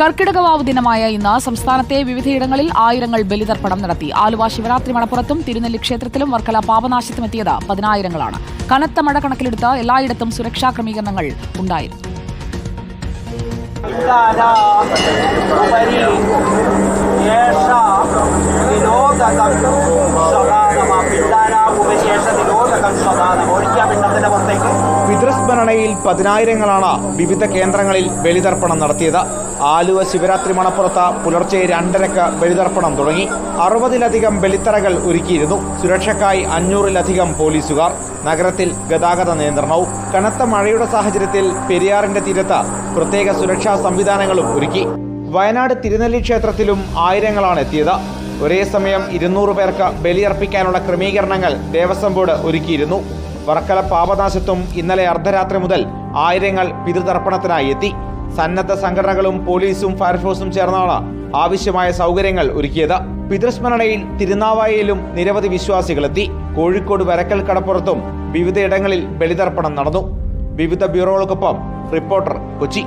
കർക്കിടകവാവ് ദിനമായ ഇന്ന് സംസ്ഥാനത്തെ വിവിധയിടങ്ങളിൽ ആയിരങ്ങൾ ബലിതർപ്പണം നടത്തി. ആലുവ ശിവരാത്രി മണപ്പുറത്തും തിരുനെല്ലി ക്ഷേത്രത്തിലും വർക്കല പാപനാശത്തുമെത്തിയത് പതിനായിരങ്ങളാണ്. കനത്ത മഴ കണക്കിലെടുത്ത് എല്ലായിടത്തും സുരക്ഷാ ക്രമീകരണങ്ങൾ ഉണ്ടായിരുന്നു. പിതൃസ്മരണയിൽ പതിനായിരങ്ങളാണ് വിവിധ കേന്ദ്രങ്ങളിൽ ബലിതർപ്പണം നടത്തിയത്. ആലുവ ശിവരാത്രി മണപ്പുറത്ത് പുലർച്ചെ രണ്ടരക്ക് ബലിതർപ്പണം തുടങ്ങി. അറുപതിലധികം ബലിത്തറകൾ ഒരുക്കിയിരുന്നു. സുരക്ഷയ്ക്കായി അഞ്ഞൂറിലധികം പോലീസുകാർ നഗരത്തിൽ ഗതാഗത നിയന്ത്രണവും കനത്ത മഴയുടെ സാഹചര്യത്തിൽ പെരിയാറിന്റെ തീരത്ത് പ്രത്യേക സുരക്ഷാ സംവിധാനങ്ങളും ഒരുക്കി. വയനാട് തിരുനെല്ലി ക്ഷേത്രത്തിലും ആയിരങ്ങളാണ് എത്തിയത്. ഒരേ സമയം ഇരുന്നൂറ് പേർക്ക് ബലിയർപ്പിക്കാനുള്ള ക്രമീകരണങ്ങൾ ദേവസ്വം ബോർഡ് ഒരുക്കിയിരുന്നു. വർക്കല പാപനാശത്തും ഇന്നലെ അർദ്ധരാത്രി മുതൽ ആയിരങ്ങൾ പിതൃതർപ്പണത്തിനായി എത്തി. സന്നദ്ധ സംഘടനകളും പോലീസും ഫയർഫോഴ്സും ചേർന്നാണ് ആവശ്യമായ സൗകര്യങ്ങൾ ഒരുക്കിയത്. പിതൃസ്മരണയിൽ തിരുനാവായയിലും നിരവധി വിശ്വാസികളെത്തി. കോഴിക്കോട് വരക്കൽ കടപ്പുറത്തും വിവിധയിടങ്ങളിൽ ബലിതർപ്പണം നടന്നു. വിവിധ ബ്യൂറോകൾക്കൊപ്പം റിപ്പോർട്ടർ കൊച്ചി.